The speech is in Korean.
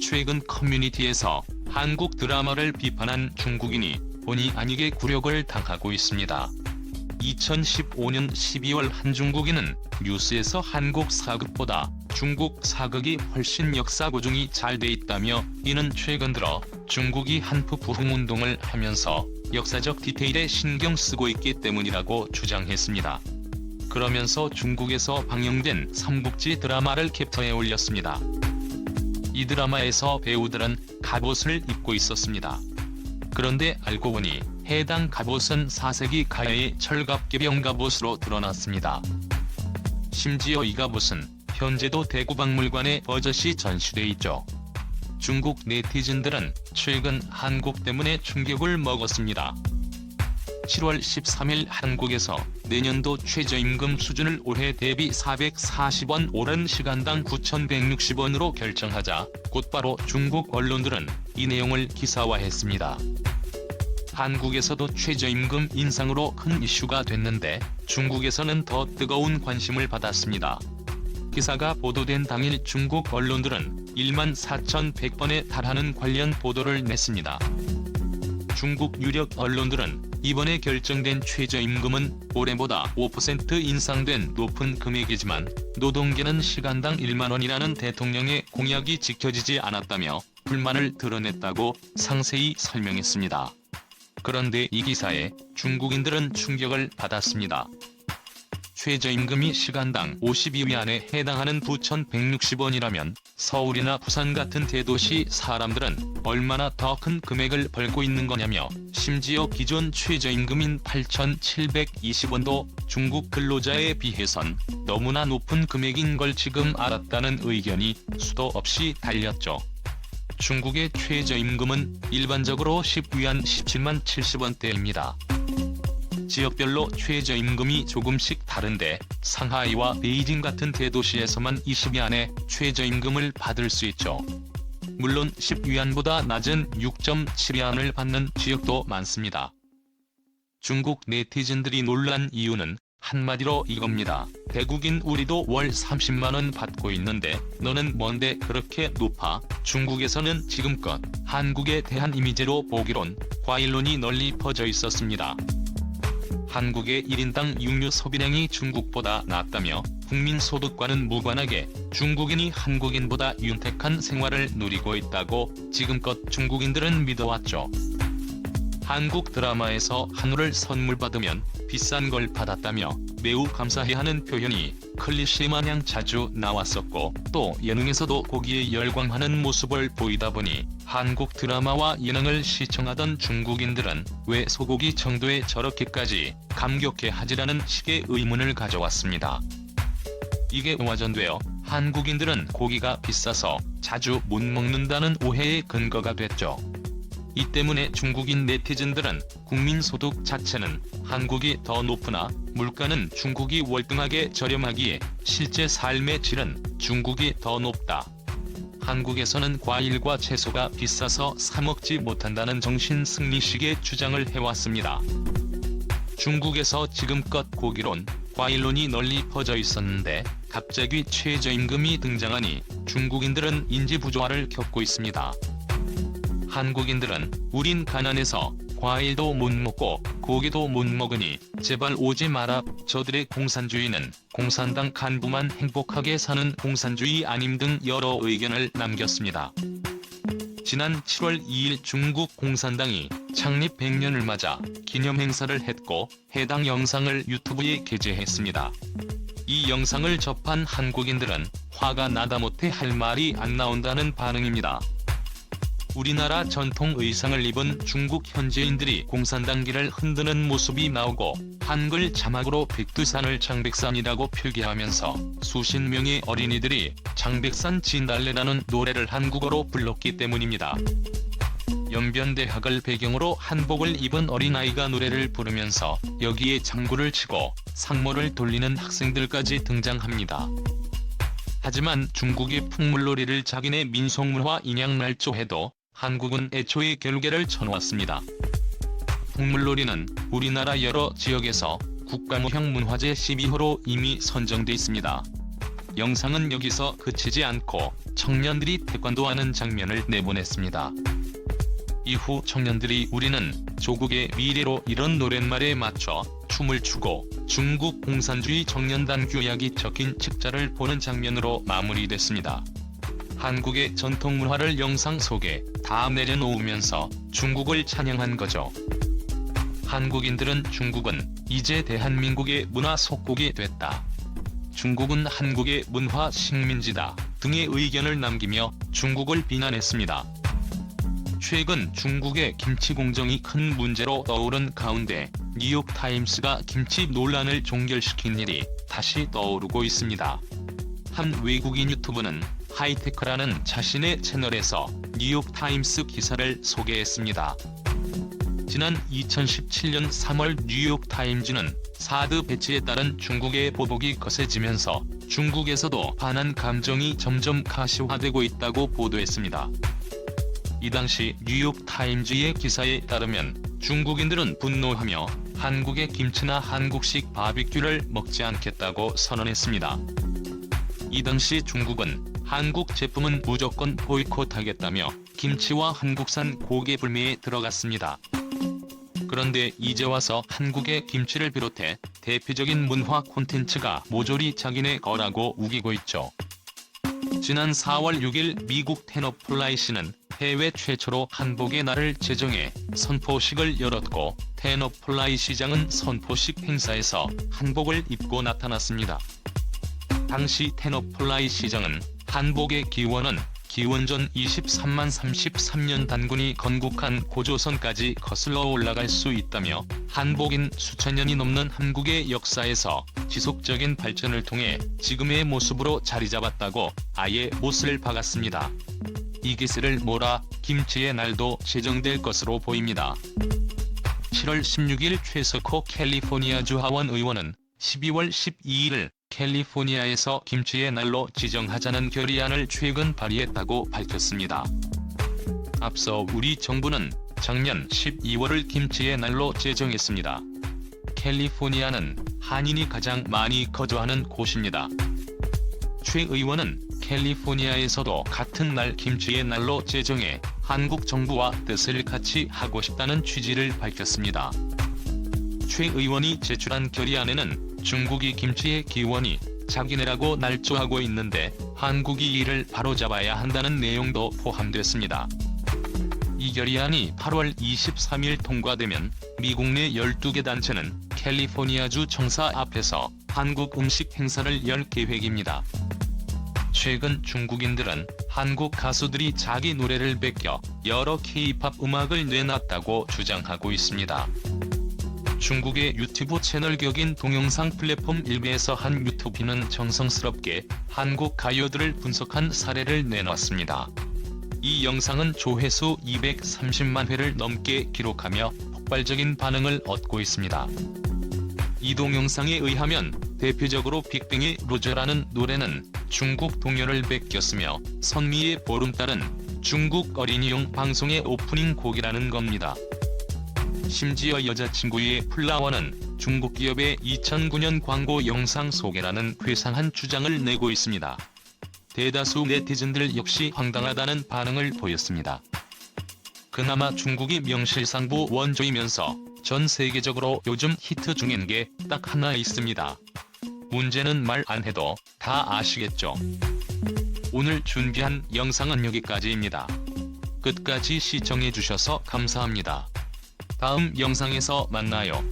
최근 커뮤니티에서 한국 드라마를 비판한 중국인이 본의 아니게 굴욕을 당하고 있습니다. 2015년 12월 한 중국인은 뉴스에서 한국 사극보다 중국 사극이 훨씬 역사 고증이 잘 돼 있다며 이는 최근 들어 중국이 한프 부흥 운동을 하면서 역사적 디테일에 신경 쓰고 있기 때문이라고 주장했습니다. 그러면서 중국에서 방영된 삼국지 드라마를 캡처해 올렸습니다. 이 드라마에서 배우들은 갑옷을 입고 있었습니다. 그런데 알고 보니 해당 갑옷은 4세기 가야의 철갑개병 갑옷으로 드러났습니다. 심지어 이 갑옷은 현재도 대구박물관에 버젓이 전시돼 있죠. 중국 네티즌들은 최근 한국 때문에 충격을 먹었습니다. 7월 13일 한국에서 내년도 최저임금 수준을 올해 대비 440원 오른 시간당 9,160원으로 결정하자 곧바로 중국 언론들은 이 내용을 기사화했습니다. 한국에서도 최저임금 인상으로 큰 이슈가 됐는데 중국에서는 더 뜨거운 관심을 받았습니다. 기사가 보도된 당일 중국 언론들은 1만 4,100번에 달하는 관련 보도를 냈습니다. 중국 유력 언론들은 이번에 결정된 최저임금은 올해보다 5% 인상된 높은 금액이지만 노동계는 시간당 1만 원이라는 대통령의 공약이 지켜지지 않았다며 불만을 드러냈다고 상세히 설명했습니다. 그런데 이 기사에 중국인들은 충격을 받았습니다. 최저임금이 시간당 52위 안에 해당하는 9,160원이라면 서울이나 부산 같은 대도시 사람들은 얼마나 더 큰 금액을 벌고 있는 거냐며 심지어 기존 최저임금인 8,720원도 중국 근로자에 비해선 너무나 높은 금액인 걸 지금 알았다는 의견이 수도 없이 달렸죠. 중국의 최저임금은 일반적으로 10위안 17만 70원대입니다. 지역별로 최저임금이 조금씩 다른데 상하이와 베이징 같은 대도시에서만 20위안의 최저임금을 받을 수 있죠. 물론 10위안보다 낮은 6.7위안을 받는 지역도 많습니다. 중국 네티즌들이 놀란 이유는 한마디로 이겁니다. 대국인 우리도 월 30만원 받고 있는데 너는 뭔데 그렇게 높아? 중국에서는 지금껏 한국에 대한 이미지로 보기론 과일론이 널리 퍼져 있었습니다. 한국의 1인당 육류 소비량이 중국보다 낮다며 국민 소득과는 무관하게 중국인이 한국인보다 윤택한 생활을 누리고 있다고 지금껏 중국인들은 믿어왔죠. 한국 드라마에서 한우를 선물 받으면 비싼 걸 받았다며 매우 감사해하는 표현이 클리셰 마냥 자주 나왔었고 또 예능에서도 고기에 열광하는 모습을 보이다 보니 한국 드라마와 예능을 시청하던 중국인들은 왜 소고기 정도에 저렇게까지 감격해 하지라는 식의 의문을 가져왔습니다. 이게 와전되어 한국인들은 고기가 비싸서 자주 못 먹는다는 오해의 근거가 됐죠. 이 때문에 중국인 네티즌들은 국민소득 자체는 한국이 더 높으나 물가는 중국이 월등하게 저렴하기에 실제 삶의 질은 중국이 더 높다. 한국에서는 과일과 채소가 비싸서 사 먹지 못한다는 정신 승리식의 주장을 해왔습니다. 중국에서 지금껏 고기론, 과일론이 널리 퍼져 있었는데 갑자기 최저임금이 등장하니 중국인들은 인지부조화를 겪고 있습니다. 한국인들은 우린 가난해서 과일도 못 먹고 고기도 못 먹으니 제발 오지 마라. 저들의 공산주의는 공산당 간부만 행복하게 사는 공산주의 아님 등 여러 의견을 남겼습니다. 지난 7월 2일 중국 공산당이 창립 100년을 맞아 기념 행사를 했고 해당 영상을 유튜브에 게재했습니다. 이 영상을 접한 한국인들은 화가 나다 못해 할 말이 안 나온다는 반응입니다. 우리나라 전통 의상을 입은 중국 현지인들이 공산당기를 흔드는 모습이 나오고 한글 자막으로 백두산을 장백산이라고 표기하면서 수십 명의 어린이들이 장백산 진달래라는 노래를 한국어로 불렀기 때문입니다. 연변대학을 배경으로 한복을 입은 어린아이가 노래를 부르면서 여기에 장구를 치고 상모를 돌리는 학생들까지 등장합니다. 하지만 중국이 풍물놀이를 자기네 민속문화 인양날조해도 한국은 애초에 결계를 쳐놓았습니다. 풍물놀이는 우리나라 여러 지역에서 국가무형 문화재 12호로 이미 선정돼 있습니다. 영상은 여기서 그치지 않고 청년들이 태권도하는 장면을 내보냈습니다. 이후 청년들이 우리는 조국의 미래로 이런 노랫말에 맞춰 춤을 추고 중국 공산주의 청년단 규약이 적힌 책자를 보는 장면으로 마무리됐습니다. 한국의 전통 문화를 영상 속에 다 내려놓으면서 중국을 찬양한 거죠. 한국인들은 중국은 이제 대한민국의 문화 속국이 됐다. 중국은 한국의 문화 식민지다 등의 의견을 남기며 중국을 비난했습니다. 최근 중국의 김치 공정이 큰 문제로 떠오른 가운데 뉴욕타임스가 김치 논란을 종결시킨 일이 다시 떠오르고 있습니다. 한 외국인 유튜브는 하이테크라는 자신의 채널에서 뉴욕타임스 기사를 소개했습니다. 지난 2017년 3월 뉴욕타임즈는 사드 배치에 따른 중국의 보복이 거세지면서 중국에서도 반한 감정이 점점 가시화되고 있다고 보도했습니다. 이 당시 뉴욕타임즈의 기사에 따르면 중국인들은 분노하며 한국의 김치나 한국식 바비큐를 먹지 않겠다고 선언했습니다. 이 당시 중국은 한국 제품은 무조건 보이콧하겠다며 김치와 한국산 고기 불매에 들어갔습니다. 그런데 이제 와서 한국의 김치를 비롯해 대표적인 문화 콘텐츠가 모조리 자기네 거라고 우기고 있죠. 지난 4월 6일 미국 테너 플라이시는 해외 최초로 한복의 날을 제정해 선포식을 열었고 테너 플라이 시장은 선포식 행사에서 한복을 입고 나타났습니다. 당시 테너 플라이 시장은 한복의 기원은 기원전 23만 33년 단군이 건국한 고조선까지 거슬러 올라갈 수 있다며 한복인 수천 년이 넘는 한국의 역사에서 지속적인 발전을 통해 지금의 모습으로 자리 잡았다고 아예 못을 박았습니다. 이 기세를 몰아 김치의 날도 제정될 것으로 보입니다. 7월 16일 최석호 캘리포니아주 하원 의원은 12월 12일 캘리포니아에서 김치의 날로 지정하자는 결의안을 최근 발의했다고 밝혔습니다. 앞서 우리 정부는 작년 12월을 김치의 날로 제정했습니다. 캘리포니아는 한인이 가장 많이 거주하는 곳입니다. 최 의원은 캘리포니아에서도 같은 날 김치의 날로 제정해 한국 정부와 뜻을 같이 하고 싶다는 취지를 밝혔습니다. 최 의원이 제출한 결의안에는 중국이 김치의 기원이 자기네라고 날조하고 있는데 한국이 이를 바로잡아야 한다는 내용도 포함됐습니다. 이 결의안이 8월 23일 통과되면 미국 내 12개 단체는 캘리포니아주 청사 앞에서 한국 음식 행사를 열 계획입니다. 최근 중국인들은 한국 가수들이 자기 노래를 베껴 여러 K-팝 음악을 내놨다고 주장하고 있습니다. 중국의 유튜브 채널 격인 동영상 플랫폼 일베에서 한 유튜브는 정성스럽게 한국 가요들을 분석한 사례를 내놨습니다. 이 영상은 조회수 230만 회를 넘게 기록하며 폭발적인 반응을 얻고 있습니다. 이 동영상에 의하면 대표적으로 빅뱅의 로저라는 노래는 중국 동요를 베꼈으며 선미의 보름달은 중국 어린이용 방송의 오프닝 곡이라는 겁니다. 심지어 여자친구의 플라워는 중국 기업의 2009년 광고 영상 소개라는 괴상한 주장을 내고 있습니다. 대다수 네티즌들 역시 황당하다는 반응을 보였습니다. 그나마 중국이 명실상부 원조이면서 전 세계적으로 요즘 히트 중인 게 딱 하나 있습니다. 문제는 말 안 해도 다 아시겠죠. 오늘 준비한 영상은 여기까지입니다. 끝까지 시청해주셔서 감사합니다. 다음 영상에서 만나요.